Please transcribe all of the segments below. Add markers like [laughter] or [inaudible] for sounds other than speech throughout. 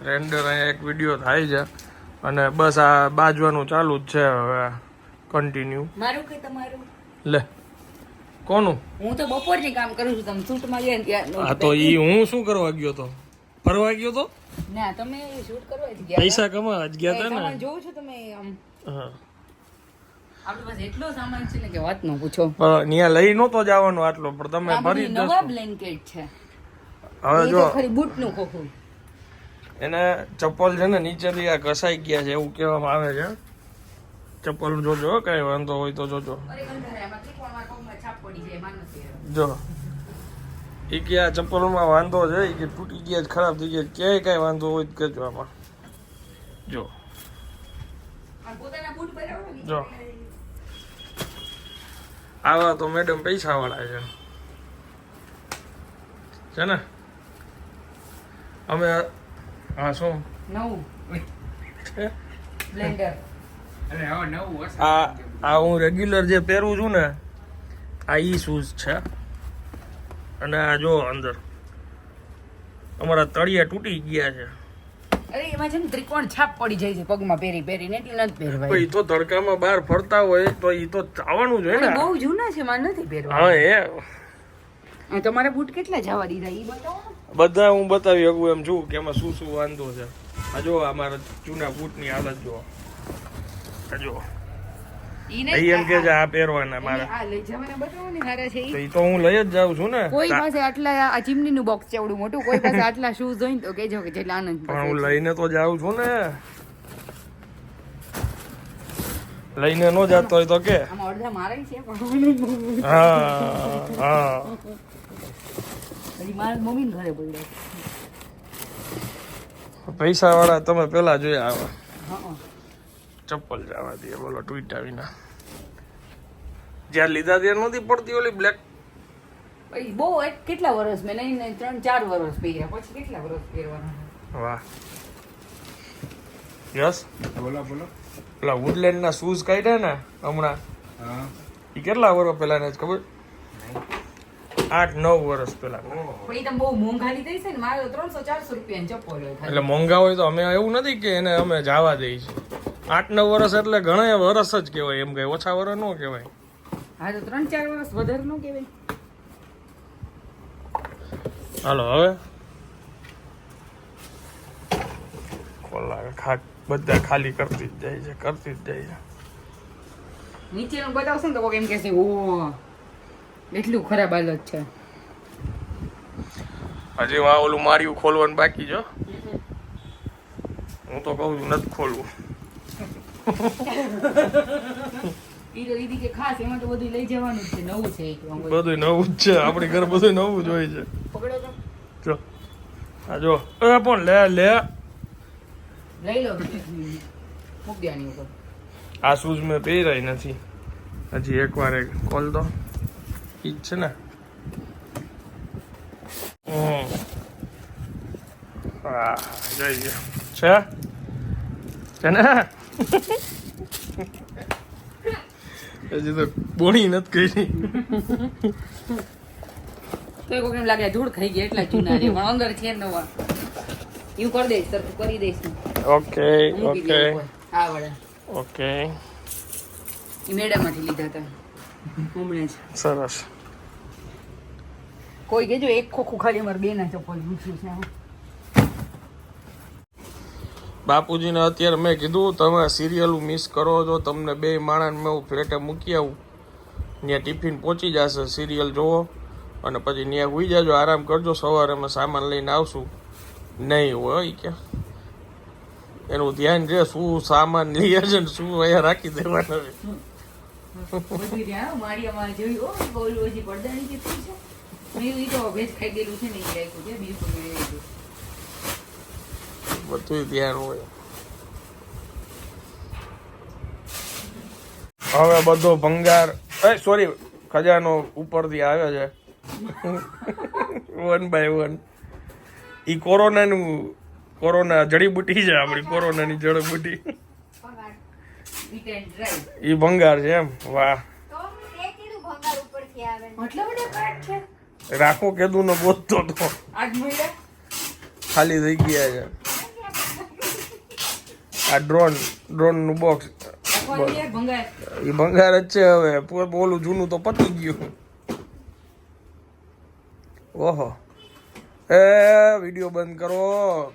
Render અહીંયા એક video થાય છે. અને બસ આ બાજવાનું ચાલુ જ છે હવે. કન્ટિન્યુ મારું કે તમારું? લે. કોનું? હું તો બપોરથી કામ કરું છું. તમે શૂટમાં ગયા ને ત્યાં આ તો ઈ હું શું કરવા ગયો તો? ફરવા ગયો તો? ના તમે શૂટ કરવા જ ગયા પૈસા કમાવા જ ગયા હતા ને? જોઉં છું તમે આમ. હા. પાસે એટલો સામાન છે ને કે વાત ન પૂછો. પણ ત્યાં લઈ નહોતો જવાનું આટલો પણ તમે આ ભરી નવા બ્લેન્કેટ છે. હવે જો તો ખરી બૂટનું ખોખું. એને ચપ્પલ છે ને નીચેથી આ ઘસાઈ ગયા છે એવું કહેવામાં આવે છે. ચપ્પલ જોજો કાંઈ વાંધો હોય તો જોજો. જો. એ કે આ ચપ્પલમાં વાંધો છે એ કે તૂટી ગયા છે, ખરાબ થઈ ગયા છે. ક્યાંય કાંઈ વાંધો હોય તો કહેજો આમાં. જો. જો. આવા તો મેડમ પૈસા વાળા છે. છે ને? અમે હા શું? નવું. બ્લેન્ડર આ આ હું રેગ્યુલર જે પહેરું છું ને આ ઈ શૂઝ છે. અને આ જો અંદર. અમારા તળિયા તૂટી ગયા છે. અરે એમાં છે ને ત્રિકોણ છાપ પડી જાય છે પગમાં પહેરી પહેરીને એટલે નથી તો પહેરવાય ઈ તો તડકામાં બહાર ફરતા હોય તો એ તો આવવાનું જ હોય ને. બહુ જૂના છે માં નથી પહેરવા હા એ. અને તમારા બૂટ કેટલા જવા દીધા? એ બતાવો. બધા હું બતાવી શકું એમ છું કે એમાં શું શું વાંધો છે. આ જો અમારા જૂના બૂટની હાલત જો આ જો એમ કે છે આ- પહેરવાના મારા. તો હું લઈ જ જાઉં છું ને. કોઈ પાસે આટલા આ ચીમની નું બોક્સ છે એવડું મોટું કોઈ પાસે આટલા શૂઝ તો કેજો કે જેટલા આનંદ પણ હું લઈને તો જાઉં છું ને. લઈને ન જાતો હોય તો કે. આમાં અડધા મારે છે પણ હા હા. હજી મારા ઘરે પૈસા વાળા તમે પેલા જોયા આવા. ચપ્પલ જવા દે બોલો ટ્વીટા વિના. જ્યાં લીધા ત્યાં નથી પડતી ઓલી બ્લેક પછી બહુ એક કેટલા વર્ષ મેં નહીં નહીં ત્રણ ચાર વર્ષ પહેર્યા. પછી કેટલા વર્ષ પહેરવાના? વાહ. યસ? બોલો બોલો. પેલા વુડલેન્ડ ના શૂઝ કાઢ્યા ને હમણાં. હા. એ કેટલા વર્ષ પહેલા ને ખબર? આઠ નવ વર્ષ ખાલી. એટલે મોંઘા હોય તો અમે એવું નથી કે એને અમે જવા દઈએ છીએ. આઠ નવ વર્ષ એટલે ઘણા વર્ષ જ કહેવાય એમ કઈ ઓછા વર્ષ ન કહેવાય. હા તો ત્રણ ચાર વર્ષ વધારે નો કહેવાય. હાલો હવે? ખોલા બધા ખાલી કરતી જ જાય છે કરતી જ જાય છે. નીચે બતાવશે ને તો એમ કહેશે ઓ એટલું ખરાબ હાલત છે. હજી વા ઓલું માર્યું ખોલવાનું બાકી જો હું. તો કહું છું નથી ખોલવું. ઈ તો દીદી કે ખાસ એમાં તો બધું લઈ જવાનું જ છે નવું જ છે આપણી ઘરે બધું નવું જ હોય છે. તો. જો. આ જો. એ પણ લે લે. લઈ આ શૂઝ મેં પહેરાય નથી. હજી એકવાર એક ખોલ દો. જ છે ને. હમ. હા જઈ ગયો છે? છે ને? હજી તો બોણી નથી કરી. તો એ એમ લાગે ધૂળ ખાઈ ગઈ એટલા જૂના છે પણ અંદર છે નવા. એવું કરી દઈશ સરખું કરી દઈશ ઓકે ઓકે. હા વડે ઓકે. લીધા હતા. હમણાં જ. સરસ. કોઈ કહેજો એક ખોખું ખાલી અમારે બે ના ચપ્પલ પૂછ્યું છે. બાપુજીને અત્યારે મેં કીધું તમે સિરિયલ મિસ કરો છો તમને બે માણસને મેં હું ફ્લેટે મૂકી આવું. ત્યાં ટિફિન પહોંચી જશે સિરિયલ જોવો અને પછી ત્યાં હોઈ જાજો આરામ કરજો સવારે અમે સામાન લઈને આવશું. નહીં હોય કે એનું ધ્યાન છે શું સામાન લઈએ છે ને શું અહીંયા રાખી દેવાના છે. જે મેં ખાઈ ગયેલું છે ને છે બીજું બધું ધ્યાન હોય. હવે બધો ભંગાર એ સોરી ખજાનો ઉપરથી આવે છે. વન બાય વન ઈ કોરોનાનું કોરોના જડીબુટી છે આપણી કોરોનાની જડીબુટી. એ ઈ ભંગાર છે એમ વાહ. તો રાખો કેદું નો ગોતતો તો. ખાલી થઈ ગયા છે. આ ડ્રોન ડ્રોનનું બોક્સ એ ભંગાર જ છે હવે. ઓલું જૂનું તો પતી ગયું. ઓહો. એ વીડિયો બંધ કરો.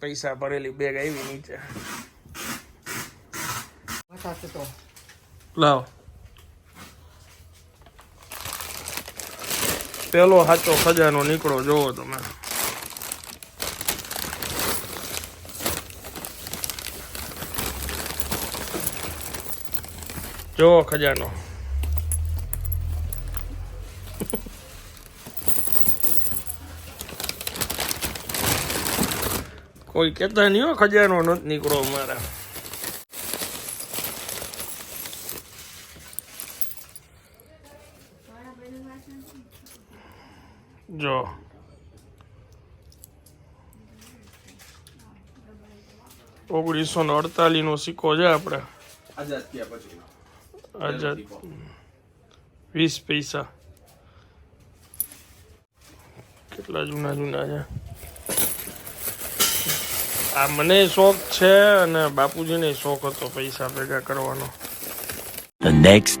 પૈસા ભરેલી બેગ આવી નીચે. તો. લાવ. પેલો સાચો ખજાનો નીકળો જોવો તમે. જોવો ખજાનો. કોઈ કહેતા નહીં ખજાનો નથી નીકળો મારા જો. ઓગણીસો ને અડતાલીસ નો સિક્કો છે આપણે. આઝાદ પછી. આઝાદ. વીસ પૈસા. કેટલા જૂના જૂના છે. આ મને શોખ છે અને બાપુજીને શોખ હતો પૈસા ભેગા કરવાનો. The next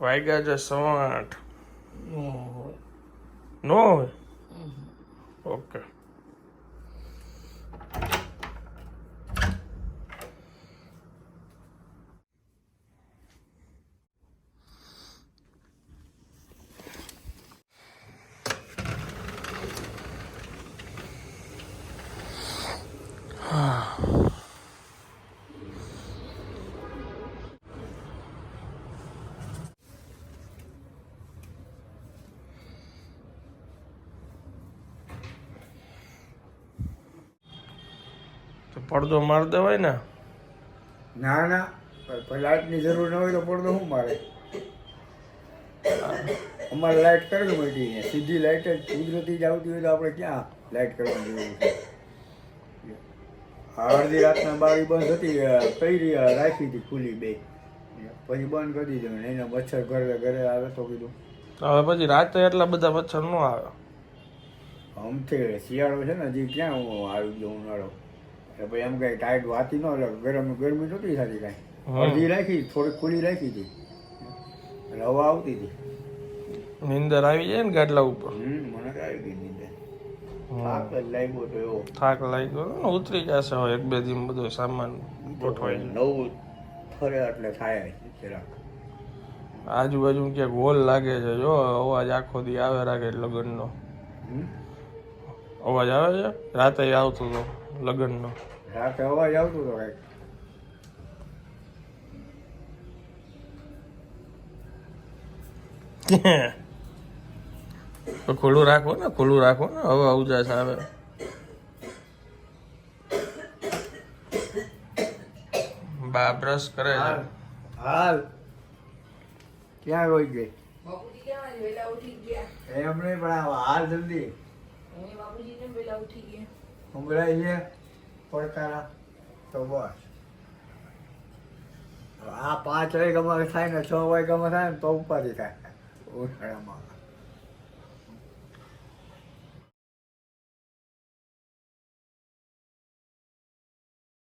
વાગ્યા છે સવા આઠ. નો હોય. ઓકે. પડદો માર દેવાય ને? ના ના પણ લાઇટની જરૂર ન હોય તો પડદો શું મારે? અમારે લાઇટ કરવી મળી છે. સીધી લાઇટ જ કુદરતી જ આવતી હોય તો આપણે ક્યાં લાઇટ કરવાની જરૂર છે? અડધી રાતના બારી બંધ હતી કરી રાખી હતી ખુલ્લી બે. પછી બંધ કરી દીધી એના મચ્છર ઘરે ઘરે આવે તો કીધું. હવે પછી રાતે એટલા બધા મચ્છર ન આવે. આમથી શિયાળો છે ને હજી ક્યાં આવી ગયો ઉનાળો? એટલે ભાઈ એમ કઈ ટાઈટ વાતી ન ગરમ ગરમી નહોતી થતી કાંઈ. અડધી રાખી થોડીક ખુલ્લી રાખી હતી. એટલે હવા આવતી હતી. નીંદર આવી જાય ને ગાડલા ઉપર? મને આવી ગઈ નીંદર. થાક લાગ્યો તો એવો. થાક લાગ્યો? ને ઉતરી જશે હવે એક બે દિન બધો સામાન ગોઠવાઈ નવું ફરે એટલે થાય જરાક. આજુબાજુ ક્યાંક હોલ લાગે છે જો અવાજ આખો દી આવે રાખે લગ્નનો? અવાજ આવે છે? રાતે આવતો હતો લગ્નનો. રાતે અવાજ આવતો હતો કાંઈક. [laughs] તો ખુલ્લું રાખો ને ખુલ્લું રાખો ને હવા જાય સાહેબ બા બ્રશ કરે છે. હાલ હાલ. ક્યાં રોઈ ગઈ? બાપુજી ક્યાં છે? ઉઠી ગયા. એમ નહીં પણ હાલ જલ્દી. બાપુજી ને વેલા ઉઠી ગયા. સંભળાય છે પડકારા તો બસ. આ પાંચ વાગ્યામાં થાય ને છ વાગ્યામાં થાય ને તો ઉપાધિ થાય. ઉનાળામાં.